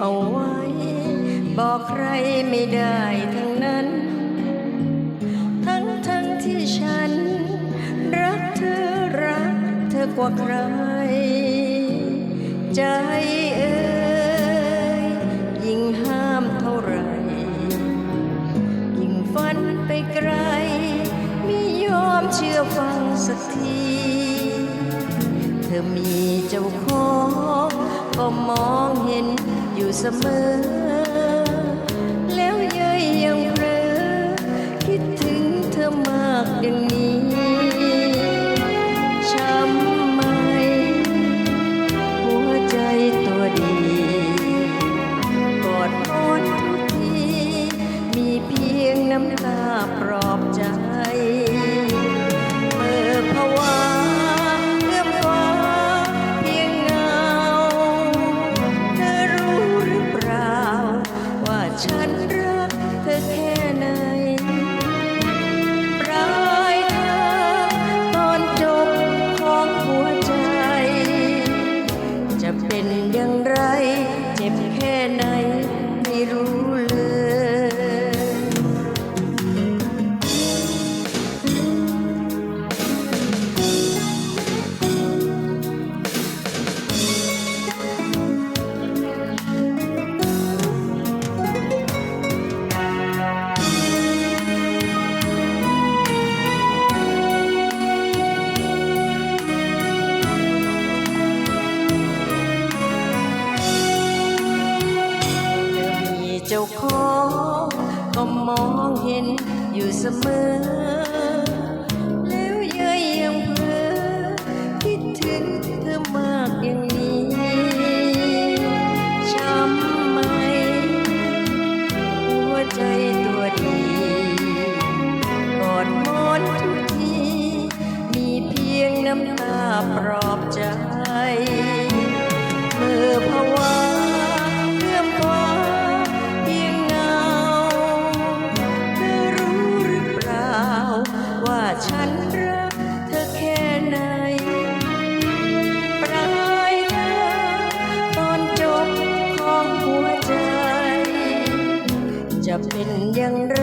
เอาไว้ บอกใครไม่ได้ทั้งนั้น ทั้งทั้งที่ฉัน รักเธอรักเธอกว่าใคร ใจเอ่ยยิ่งห้ามเท่าไหรยิ่งฝันไปไกล ไม่ยอมเชื่อฟังสักที เธอมีเจ้าของ ก็มองเห็นอยู่เสมอ จ้าของก็มองเห็นอยู่เสมอ แล้วเย้ยยังเพลอคิดถึง เป็นอย่างไร